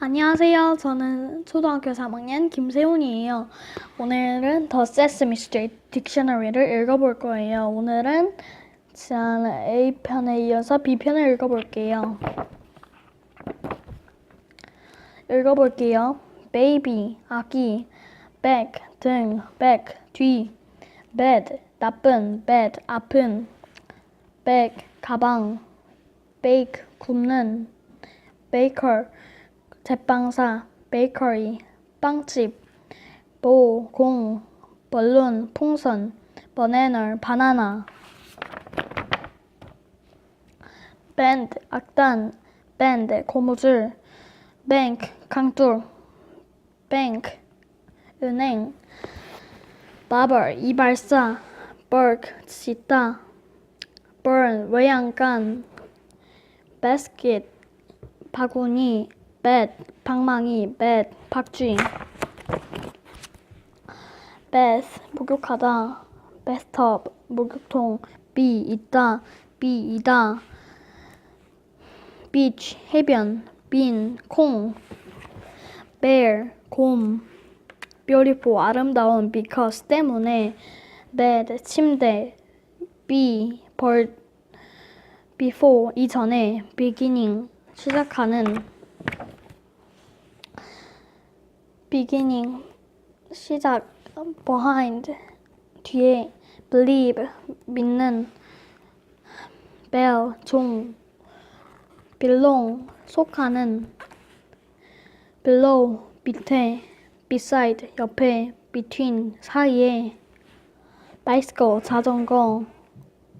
안녕하세요. 저는 초등학교 3학년 김세훈이에요. 오늘은 더 세스미 스트리트 딕셔너리를 읽어볼 거예요. 오늘은 지난 A편에 이어서 B편을 읽어볼게요. 읽어볼게요. baby, 아기, back, 등, back, 뒤, bad, 나쁜, bad, 아픈, bag, 가방, bake, 굽는, baker, 제빵사, bakery, 빵집, 보, 공, 벌룬, 풍선, banana, 바나나, band, 악단, band, 고무줄, bank, 강둑, bank, 은행, barber, 이발사, burg, 씻다, burn, 외양간, basket, 바구니, bed, 방망이, bed, 박쥐, bath, 목욕하다, bathtub, 목욕통, be, 있다, be, 이다, beach, 해변, bean, 콩, bear, 곰, beautiful, 아름다운, because, 때문에, bed, 침대, be, 벌, before, 이전에, beginning, 시작하는, beginning, 시작, behind, 뒤에, believe, 믿는, bell, 종, belong, 속하는, below, 밑에, beside, 옆에, between, 사이에, bicycle, 자전거,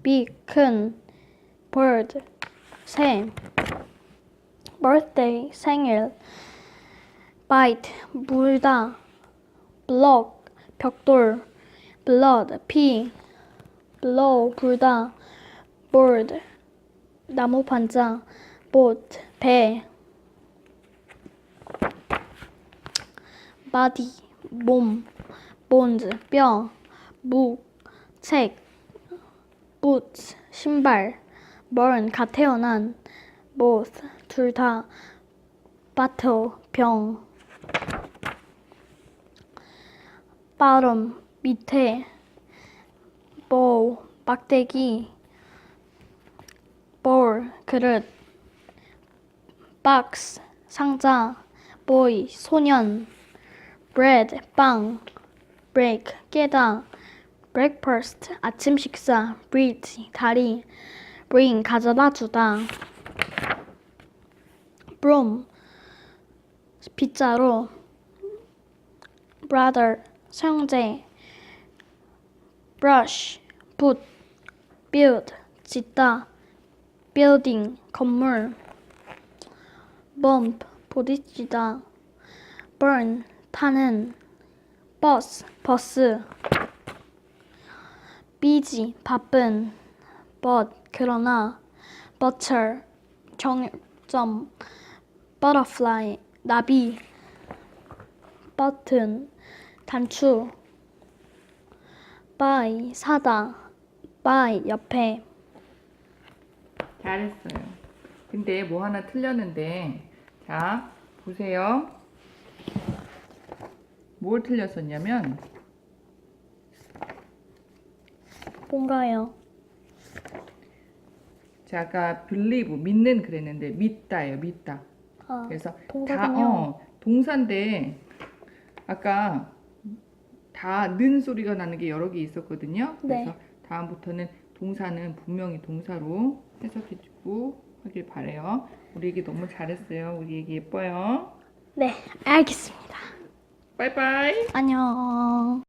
big, 큰, bird, 새, birthday, 생일, bite, 물다, block, 벽돌, blood, 피, blow, 불다, board, 나무 판자, boat, 배, body, 몸, bones, 뼈, 묵, 책, boots, 신발, burn, 갓 태어난, both, 둘 다, battle, 병, bottom, 밑에, bowl, 막대기, bowl, 그릇, box, 상자, boy, 소년, bread, 빵, break, 깨다, breakfast, 아침 식사, bridge, 다리, bring, 가져다 주다, broom, 빗자루, brother, 형제, brush, 붓, build, 짓다, building, 건물, bump, 부딪히다, burn, 타는, bus, 버스, busy, 바쁜, but, 그러나, butcher, 정점, butterfly, 나비, button, 단추, buy, 사다, buy, 옆에, 잘했어요. 근데 뭐 하나 틀렸는데, 자, 보세요. 뭘 틀렸었냐면, 뭔가요? 자, 아까 believe, 믿는 그랬는데, 믿다예요, 믿다. 아, 그래서 다, 동사군요. 어, 동사인데, 아까 다 는 소리가 나는 게 여러 개 있었거든요. 네. 그래서 다음부터는 동사는 분명히 동사로 해석해주고 하길 바래요. 우리 애기 너무 잘했어요. 우리 애기 예뻐요. 네, 알겠습니다. 빠이빠이. 안녕.